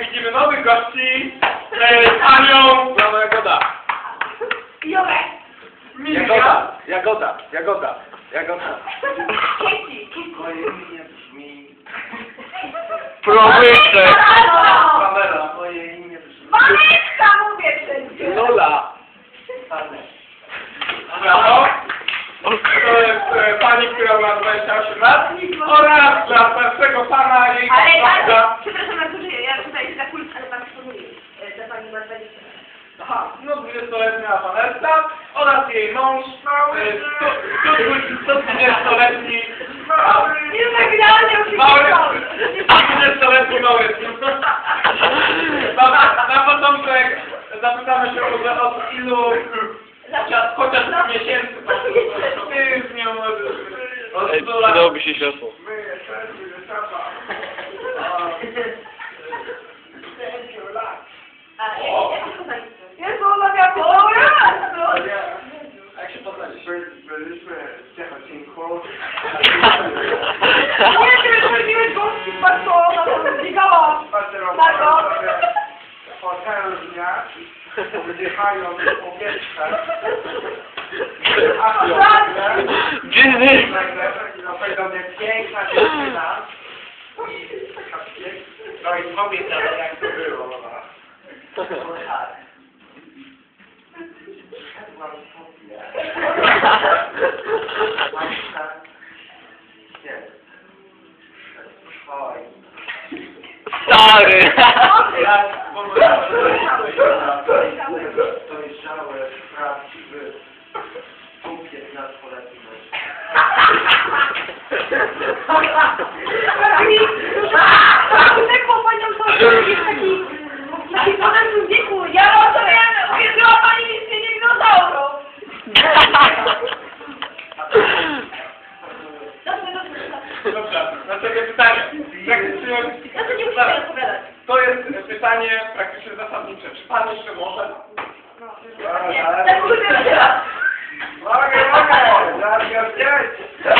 widzimy nowych gości. E, panią... Brawo Jagoda. Jurek. Jagoda, Jagoda, Jagoda, Jagoda. Kieci. Moje imię brzmi... Pamela, moje imię brzmi... Waneska mówię wszędzie. Lola. Brawo. To jest e, pani, która ma 28 lat oraz dla starszego pana jej Ale. No 20-letnia Vanessa oraz jej mąż, e, 120-letni Nie zagrania już Mały, 20-letni Maurycy. Na, na początek zapytamy się może od ilu, chociaż, chociaż miesięcy, ty z nią od Ej, 100 lat. przydałoby się światło. Jest Byliśmy z dziewczynką. Nie, ty wyszedłeś gości z Barcelona, to biegała. Bardzo. Hotelu dnia. Wyjechają powietrze. A nagle, Disney! nagle, no powiedział mnie piękna dziewczyna. No i powiedz nam jak to było. no. Tak. Szedłam sobie. Stary! Dojrzałe, prawdziwy cukier nastoletni Tak Dobra, następne pytanie. Praktycznie... No to nie musimy odpowiadać. To jest pytanie praktycznie zasadnicze. Czy pan jeszcze może? No, nie. Tak, mówię teraz. Mogę, mogę. Zaraz,